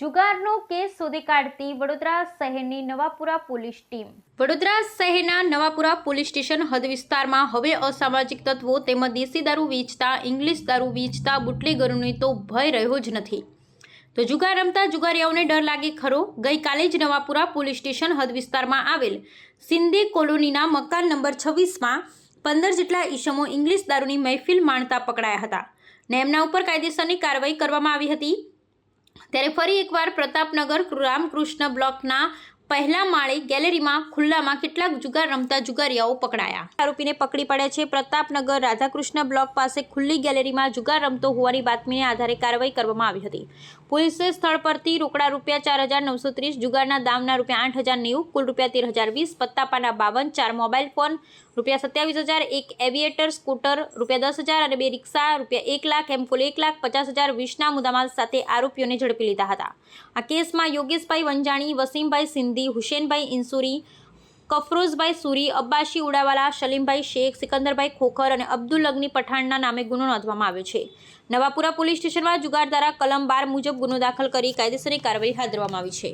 જુગારનો case શોધી કાઢતી વડોદરા શહેરની Navapura police team. Vadodara શહેરના નવાપુરા પોલીસ સ્ટેશન હદ વિસ્તારમાં હવે અસામાજિક તત્વો તેમજ દેશી દારૂ વેચતા, ઇંગ્લિશ દારૂ વેચતા બુટલેગરોને તો ભય રહ્યો જ નથી. તો જુગાર રમતા જુગારીઓને ડર લાગે ખરો? ગઈકાલે જ નવાપુરા પોલીસ સ્ટેશન હદ વિસ્તારમાં આવેલ સિંધી કોલોનીના મકાન નંબર છવ્વીસમાં પંદર જેટલા ઈસમો ઇંગ્લિશ દારૂની મહેફિલ માણતા પકડાયા હતા. ને એમના ઉપર કાયદેસરની કાર્યવાહી કરવામાં આવી હતી. ત્યારે ફરી એકવાર પ્રતાપનગર રામકૃષ્ણ બ્લોકના પહેલા માળે ગેલેરીમાં ખુલ્લામાં કેટલાક જુગાર રમતા જુગારીયાઓ પકડાયા. આરોપીને પકડી પડ્યા છે પ્રતાપનગર રાધાકૃષ્ણ બ્લોક પાસે ખુલ્લી ગેલેરીમાં જુગાર રમતો હોવાની બાતમીને આધારે કાર્યવાહી કરવામાં આવી હતી. પોલીસે સ્થળ પરથી રોકડા રૂપિયા ચાર હજાર નવસો ત્રીસ, જુગારના દામના રૂપિયા આઠ હજાર નેવું, કુલ રૂપિયા તેર હજાર વીસ, પત્તાપાના બાવન, ચાર મોબાઈલ ફોન રૂપિયા સત્યાવીસ હજાર, એક એવિએટર સ્કૂટર રૂપિયા દસ હજાર અને બે રિક્ષા રૂપિયા એક લાખ, એમ કુલ એક લાખ પચાસ હજાર વીસના મુદ્દામાલ સાથે આરોપીઓને ઝડપી લીધા હતા. આ કેસમાં યોગેશભાઈ વંજાણી, વસીમભાઈ સિંધી, હુસેનભાઈ ઇન્સુરી, કફરોઝભાઈ સુરી, અબ્બાસી ઉડાવાલા, સલીમભાઈ શેખ, સિકંદરભાઈ ખોખર અને અબ્દુલ અગ્નિ પઠાણના નામે ગુનો નોંધવામાં આવ્યો છે. નવાપુરા પોલીસ સ્ટેશનમાં જુગાર દ્વારા કલમ બાર મુજબ ગુનો દાખલ કરી કાયદેસરની કાર્યવાહી હાથ ધરવામાં આવી છે.